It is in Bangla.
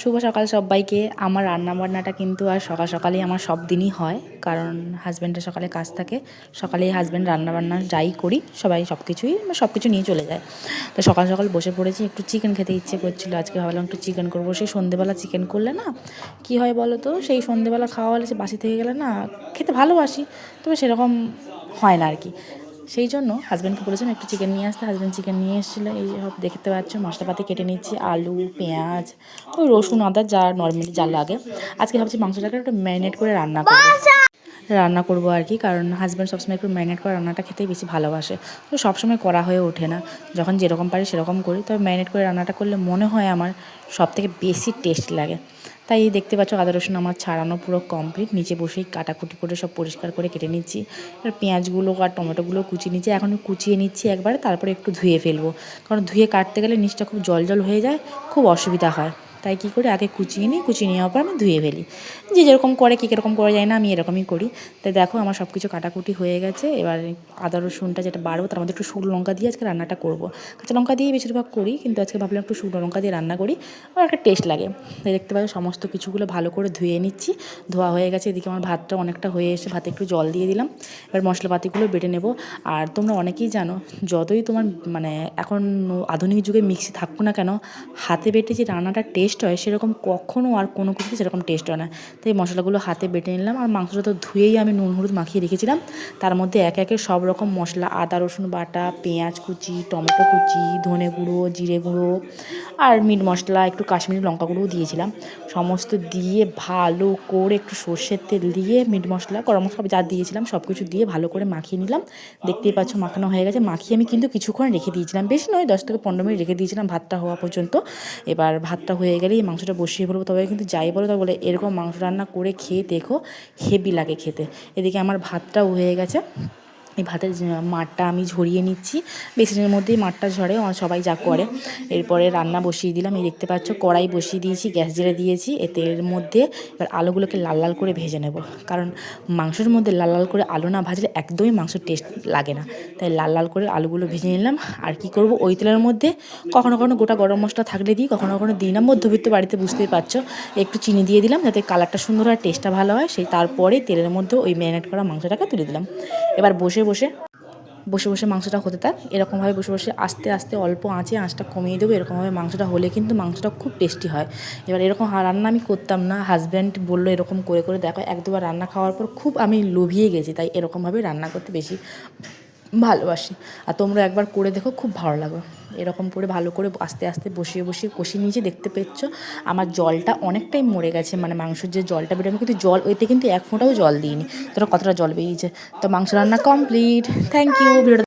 শুভ সকাল সবাইকে। আমার রান্না বান্নাটা কিন্তু আর সকাল সকালেই আমার সব দিনই হয়, কারণ হাজব্যান্ডের সকালে কাজ থাকে। সকালেই হাজব্যান্ড রান্না বান্না যাই করি, সবাই সব কিছুই সব কিছু নিয়ে চলে যায়। তো সকাল সকাল বসে পড়েছি, একটু চিকেন খেতে ইচ্ছে করছিল। আজকে ভাবলাম একটু চিকেন করব। সেই সন্ধেবেলা চিকেন করলে না, কি হয় বলো তো? সেই সন্ধেবেলা খাওয়া হলে সে বাসি থেকে গেলে না, খেতে ভালোবাসি। তবে সেরকম হয় না আর কি। সেই জন্য হাজব্যান্ডকে বলেছিলাম, একটু চিকেন নিয়ে আসতে। হাজব্যান্ড চিকেন নিয়ে এসেছিল। এই সব দেখতে পাচ্ছ, মশলাপাতি কেটে নিচ্ছি, আলু, পেঁয়াজ, ওই রসুন, আদা, যা নর্মালি যা লাগে। আজকে ভাবছি মাংসটাকে একটু ম্যারিনেট করে রান্না করব। রান্না করব আর কি, কারণ হাজব্যান্ড সবসময় একটু ম্যারিনেট করে রান্নাটা খেতেই বেশি ভালোবাসে। তো সবসময় করা হয়ে ওঠে না। যখন যেরকম পারি সেরকম করি। তবে ম্যারিনেট করে রান্নাটা করলে মনে হয় আমার সব থেকে বেশি টেস্ট লাগে। তাই দেখতে পাচ্ছ আদা, রসুন আমার ছাড়ানো পুরো কমপ্লিট নিচে বসেই কাটাকুটি করে সব পরিষ্কার করে কেটে নিচ্ছি। আর পেঁয়াজগুলো আর টমেটোগুলো কুচিয়ে নিচ্ছি। এখন কুচিয়ে নিচ্ছি একবারে, তারপরে একটু ধুয়ে ফেলব। কারণ ধুয়ে কাটতে গেলে নিচটা খুব জল জল হয়ে যায়, খুব অসুবিধা হয়। তাই কী করি? আগে কুচিয়ে নিই, কুচিয়ে নেওয়ার পর আমি ধুয়ে ফেলি। যে যেরকম করে, কী কীরকম করা যায় না, আমি এরকমই করি। তাই দেখো, আমার সব কিছু কাটাকুটি হয়ে গেছে। এবার আদা, রসুনটা যেটা বাড়বো, তার মধ্যে একটু শুকনো লঙ্কা দিয়ে আজকে রান্নাটা করব। কাঁচা লঙ্কা দিয়ে বেশিরভাগ করি, কিন্তু আজকে ভাবলাম একটু শুকনো লঙ্কা দিয়ে রান্না করি। আমার একটা টেস্ট লাগে। তাই দেখতে পাচ্ছ, সমস্ত কিছুগুলো ভালো করে ধুয়ে নিচ্ছি। ধোয়া হয়ে গেছে, এদিকে আমার ভাতটা অনেকটা হয়ে এসে ভাতে একটু জল দিয়ে দিলাম। এবার মশলাপাতিগুলো বেটে নেব। আর তোমরা অনেকেই জানো, যতই তোমার মানে এখন আধুনিক যুগে মিক্সি থাকুক না কেন, হাতে বেটে যে রান্নাটা টেস্ট হয়, সেরকম কখনও আর কোনো কিছু সেরকম টেস্ট হয় না। তাই মশলাগুলো হাতে বেটে নিলাম আর মাংসটা তো ধুয়েই আমি নুন, হলুদ মাখিয়ে রেখেছিলাম। তার মধ্যে একে একে সব রকম মশলা, আদা, রসুন বাটা, পেঁয়াজ কুচি, টমেটো কুচি, ধনে গুঁড়ো, জিরে গুঁড়ো আর মিট মশলা, একটু কাশ্মীরি লঙ্কা গুঁড়োও দিয়েছিলাম। সমস্ত দিয়ে ভালো করে একটু সর্ষের তেল দিয়ে মিট মশলা, গরম সব যা দিয়েছিলাম সব কিছু দিয়ে ভালো করে মাখিয়ে নিলাম। দেখতেই পাচ্ছ মাখানো হয়ে গেছে। মাখিয়ে আমি কিন্তু কিছুক্ষণ রেখে দিয়েছিলাম। বেশি নয়, দশ থেকে পনেরো মিনিট রেখে দিয়েছিলাম ভাতটা হওয়া পর্যন্ত। এবার ভাতটা হয়ে গেলেই মাংসটা বসিয়ে ফেলব, তবে কিন্তু যাই বলো তা বলে, এরকম মাংস রান্না করে খেয়ে দেখো, হেভি লাগে খেতে। এদিকে আমার ভাতটাও হয়ে গেছে। এই ভাতের মাঠটা আমি ঝরিয়ে নিচ্ছি। বেসিনের মধ্যেই মাঠটা ঝরে সবাই যা করে। এরপরে রান্না বসিয়ে দিলাম। এই দেখতে পাচ্ছ, কড়াই বসিয়ে দিয়েছি, গ্যাস জেলে দিয়েছি। এ তেলের মধ্যে এবার আলুগুলোকে লাল লাল করে ভেজে নেব। কারণ মাংসের মধ্যে লাল লাল করে আলু না ভাজলে একদমই মাংস টেস্ট লাগে না। তাই লাল লাল করে আলুগুলো ভেজে নিলাম। আর কি করব, ওই তেলের মধ্যে কখনো কখনো গোটা গরম মশলা থাকলে দিই, কখনো কখনো দিই না। মধ্যবিত্ত বাড়িতে বুঝতেই পারছ, একটু চিনি দিয়ে দিলাম যাতে কালারটা সুন্দর হয় টেস্টটা ভালো হয়। সেই তারপরে তেলের মধ্যে ওই ম্যারিনেট করা মাংসটাকে তুলে দিলাম। এবার বসে বসে বসে বসে মাংসটা হতে থাক। এরকমভাবে বসে বসে আস্তে আস্তে অল্প আঁচে আঁচটা কমিয়ে দেবো। এরকমভাবে মাংসটা হলে কিন্তু মাংসটা খুব টেস্টি হয়। এবার এরকম রান্না আমি করতাম না। হাজব্যান্ড বলল এরকম করে করে দেখো, এক দুবার রান্না খাওয়ার পর খুব আমি লোভিয়ে গেছি, তাই এরকমভাবে রান্না করতে বেশি ভালোবাসি। আর তোমরা একবার করে দেখো, খুব ভালো লাগবে। এরকম করে ভালো করে আস্তে আস্তে বসিয়ে বসিয়ে কষিয়ে নিয়েছি, দেখতে পেয়েছ? আমার জলটা অনেকটাই মরে গেছে মানে মাংসের যে জলটা বেরোবে কিন্তু জল, ওইতে কিন্তু এক ফোঁটাও জল দিইনি। তোরা কতটা জল বেরিয়েছে? তো মাংস রান্না কমপ্লিট থ্যাংক ইউ